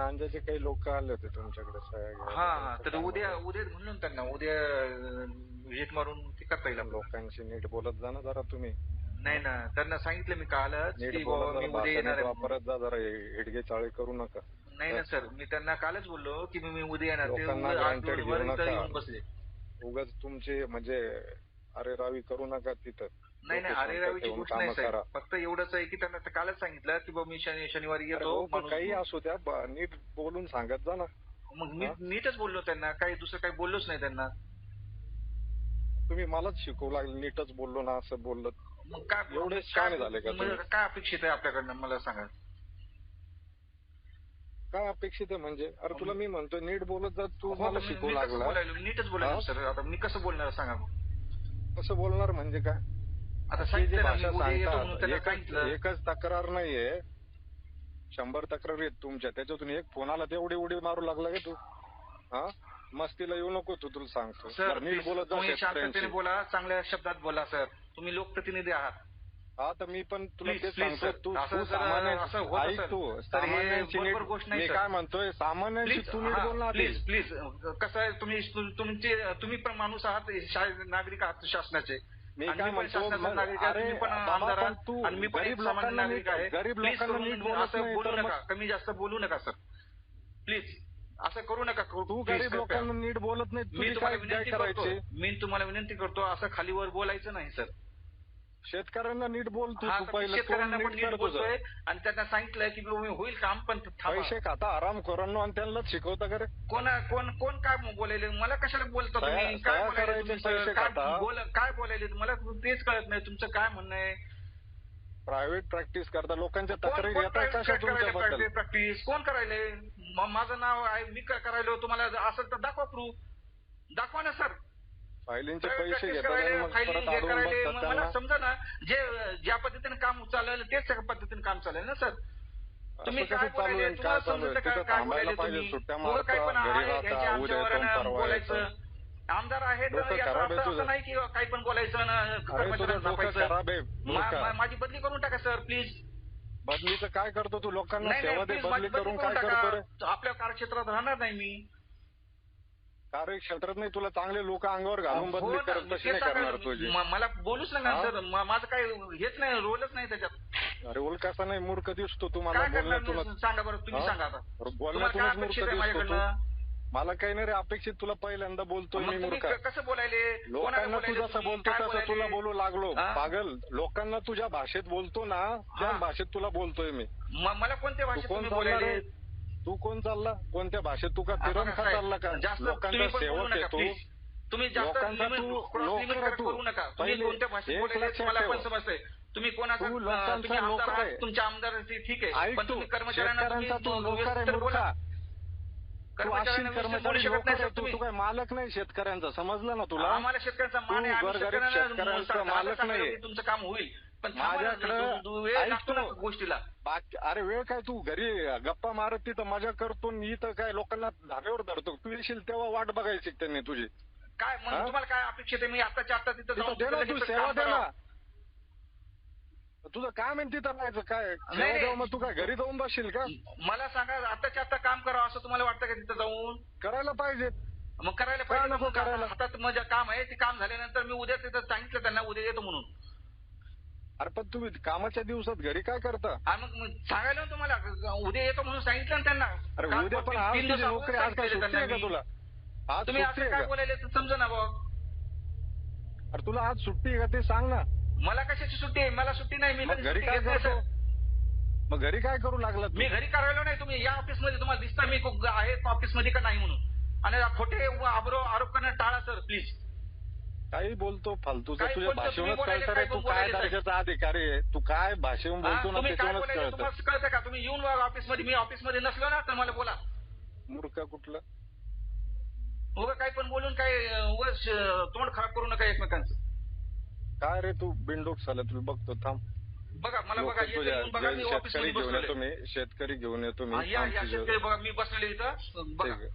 नांद्याचे काही लोक आले होते तुमच्याकडे सह्या. हा हा तर उद्या होतं. उद्या म्हणलं ना त्यांना उद्या व्हिजिट मारून ते करता येईल. लोकांशी नीट बोलत जा ना जरा तुम्ही नाही ना त्यांना सांगितलं मी कालच नीट की बाबा मी उद्या येणार आहे वापरत जा जरा हिडगे चाळे करू नका नाही ना सर मी त्यांना कालच बोललो की मी मी उद्या येणार ते लोकांना उगाच आठ granted दिवसभर घेऊ इथं नका. येऊन बसले उगाच तुमचे म्हणजे अरे रावी करू नका तिथं नाही नाही लोकं अरे शांत रवीची ठेवून गोष्ट नाही साहेब. फक्त एवढंच आहे की त्यांना कालच सांगितलं की बाबा मी शनि शनिवारी येतो हो, माणूस- काही असू द्या ब- नीट बोलून सांगत जा ना मग मी हा? नीटच बोललो त्यांना काही दुसरं काही बोललोच नाही त्यांना तुम्ही मलाच शिकवू लागले नीटच बोललो ना असं बोललो मग काय एवढे काय- शहाणे झाले का? काय अपेक्षित आहे आपल्याकडनं मला सांगा काय अपेक्षित आहे म्हणजे अरे तुला मी म्हणतोय नीट बोलत जा तू हो, मला मी- शिकवू मी कसं लागला बोलायलो नीटच बोलायलो हा? सर आता मी कसं बोलणार सांगा मग. कसं बोलणार म्हणजे काय जे मी भाषा सांगतात एकच तक्रार नाहीये. शंभर तक्रार आहेत तुमच्या त्याच्यातून एक फोनाला तेवढी उडी मारू लागला का तू? हा? मस्तीला येऊ नको तू तुला सांगतो. सर नीट बोलत तुम्ही शांततेने बोला चांगल्या शब्दात बोला सर. तुम्ही लोकप्रतिनिधी आहात. हा तर मी पण तुला तेच सांगतो. तू सामान्य ऐक. तू हे सामान्यांची मी. काय म्हणतोय सामान्यांशी प्लीज. Please please. कसं आहे तुम्ही तुमचे तुम्ही पण माणूस आहात नागरिक आहात शासनाचे. मी काय म्हणतो, अरे बाबा, पण तू आणि मी पण एक गरीब सामान्य लोकांना नागरिक नीट- आहे. गरीब लोकांना करून नीट बोलत असं नाही, बोलू तर नका. मग- कमी जास्त बोलू नका सर प्लीज असं करू नका. तू Please, गरीब कृपया. लोकांना नीट बोलत नाही मी तुझी तुम्हाला काय विनंती करतो. करायची? मी तुम्हाला विनंती करतो असं खालीवर बोलायचं नाही सर शेतकऱ्यांना नीट बोल तू. हा तू तर मी पहिलं शेतकऱ्यांना पण नीट कर. बोलतोय आणि त्यांना सांगितलंय की बाबा होईल काम पण थांबा. पैसे खाता आराम करून आणि त्यांनाच शिकवता का रे कोण कोण कोण काय बोलायले मला कशाला बोलता सह्या- तुम्ही काय सह्या बोलायले करायचे तुम्ही पैसे? काय खाता. बोल काय बोलायले मला तेच कळत नाही. तुमचं काय म्हणणं आहे? प्रायव्हेट प्रॅक्टिस करता. लोकांच्या तक्रारी कोण येतात private कशा करायले तुमच्याबद्दल? private practice? कोण करायले? म- माझं नाव आहे मी काय करायलो तुम्हाला असेल तर दाखवा प्रूफ दाखवा ना सर पैसे practice घेतात करायले, आणि मग filing परत अडवून करायले, बसतात मग मला त्यांना. समजा ना जे ज्या पद्धतीने काम चालेल तेच त्या पद्धतीने काम चालेल ना सर? तुम्ही असं काय कसं चालू बोलायले? आहे तुम्हाला काय चालू आहे? समजतं काय तिथं काय थांबायला बोलायले पाहिजे तुम्ही? सुट्ट्या पण आहे यांच्या उद्या आमच्यावर परवा बोलायचं. येतो आमदार आहे तर डोकं याचा खराब आहे अर्थ तुझं. असं नाही की काही पण बोलायचं ना अरे तुझं कर्मचाऱ्यांना डोकं झापायचं. खराब आहे मा- मूर्ख. मा- माझी बदली करून टाका सर प्लीज. बदलीचं काय करतो तू? लोकांना सेवा दे माझी बदली करून काय टाका. करतो रे? आपल्या कार्यक्षेत्रात राहणार नाही मी. कार्यक्षेत्रात नाही तुला चांगले लोक अंगावर घालून हो बदली ना, करत तेच करणार. तुझी म- मला बोलूच नका हा? सर म- माझं काही हेच नाही रोलच नाही त्याच्यात अरे उलकासा नाही मूर्ख दिसतो तुम्हाला काय करणार बोलण्यातूनच मी? सांगा बरं तुम्ही हा? सांगा आता अरे तुम्हाला काय बोलण्यातूनच मूर्ख अपेक्षित आहे दिसतो तू माझ्याकडनं मला काही नाही रे अपेक्षित तुला पहिल्यांदा बोलतोय मग मी तुम्ही मूर्ख क- कसं बोलायले कोणाला लोकांना तू बोलायले जसं तुम्ही? बोलतो काय तसं बोलायले? तुला बोलू लागलो हा? पागल लोकांना तुझ्या भाषेत बोलतो ना त्या हा. भाषेत तुला बोलतोय मी म- मला कोणत्या तू भाषेत कोण तुम्ही चालला बोलायले रे तू कोण चालला कोणत्या भाषेत तू का आहे? चालला का जास्त लोकांचा सेवक आहे तू. तुम्ही जास्त लोकांचा तू. करू नका तुम्ही कोणत्या भाषेत मला. पण समजतंय तुम्ही कोणाचा तुम्ही आमदार. तुमच्या आमदाराची ठीक आहे पण तुम्ही कर्मचाऱ्यांना तुम्ही बोला. तू नाही काय मालक नाही शेतकऱ्यांचा समजलं ना तुला आम्हाला शेतकऱ्यांचा मान आहे शेतकऱ्यांचा मालक. की तुमचं काम होईल पण माझ्याकडं. गोष्टीला. अरे वेळ काय तू? घरी गप्पा मारत तिथं मजा करतो आणि इथं काय लोकांना धाब्यावर धरतो? तू येशील तेव्हा वाट बघायची त्यांनी तुझी. काय हा? तुम्हाला काय अपेक्षित आहे? मी आताच्या आता तिथं तू सेवा दे ना? तुझं काम आहे तिथं राहायचं काय? मग तू काय घरी जाऊन बसशील का? मला सांगा आताच्या आता काम करावं असं तुम्हाला वाटतं का तिथं जाऊन? करायला पाहिजे. मग करायला पाहिजे नको करायला? हातात माझं काम आहे ते काम झाल्यानंतर मी उद्या तिथं सांगितलं त्यांना उद्या येतो म्हणून. अरे पण तुम्ही कामाच्या दिवसात घरी काय करता? आणि मग मग सांगायला ना तुम्हाला उद्या येतो म्हणून सांगितलं ना त्यांना. अरे उद्या पण आज तुझी नोकरी आज काय सांगितलेलं सुट्टी आहे का त्यांना तुला. आज तुम्ही सुट्टी असं आहे काय का? बोलायले तर समजा ना भाऊ. अरे तुला आज सुट्टी आहे का ते सांग ना. मला कशाची सुट्टी आहे? मला सुट्टी नाही मी मग कधी घरी सुट्टी काय घेत नाही, करतो? सर. मग घरी काय करू लागला तू? मी घरी करायला नाही तुम्ही या ऑफिसमध्ये तुम्हाला दिसता मी खूप आहे ऑफिसमध्ये का नाही म्हणून. आणि खोटे आरोप आरोप करणं टाळा सर प्लीज काही बोलतो फालतूचं काही तुझ्या बोलतो, तुम्ही भाषेवरच बोलायले, कळतं रे काही तू काय बोलायले, साहेब. दर्जाचा अधिकारी आहे? तू काय भाषेवरून हा, बोलतो ना तुम्ही काय त्याच्यावरच कळतं? तुम्हाला कळतं का? तुम्ही येऊन ऑफिसमध्ये मी ऑफिसमध्ये नसलो ना तर मला बोला. मूर्ख कुठलं? उगा काही पण बोलून काय उगाच तोंड खराब करू नका एकमेकांचं. काय रे तू? बिंडोक झाला तुला बघतो थांब. बघा मला लोकं बघा येते तुझ्या येऊन बघा मी जे ऑफिस शेतकरी घेऊन येतो मी शेतकरी घेऊन येतो मी या थांब या तुझ्या- शेतकरी बघा मी बसलेले इथं. बघा. आहे.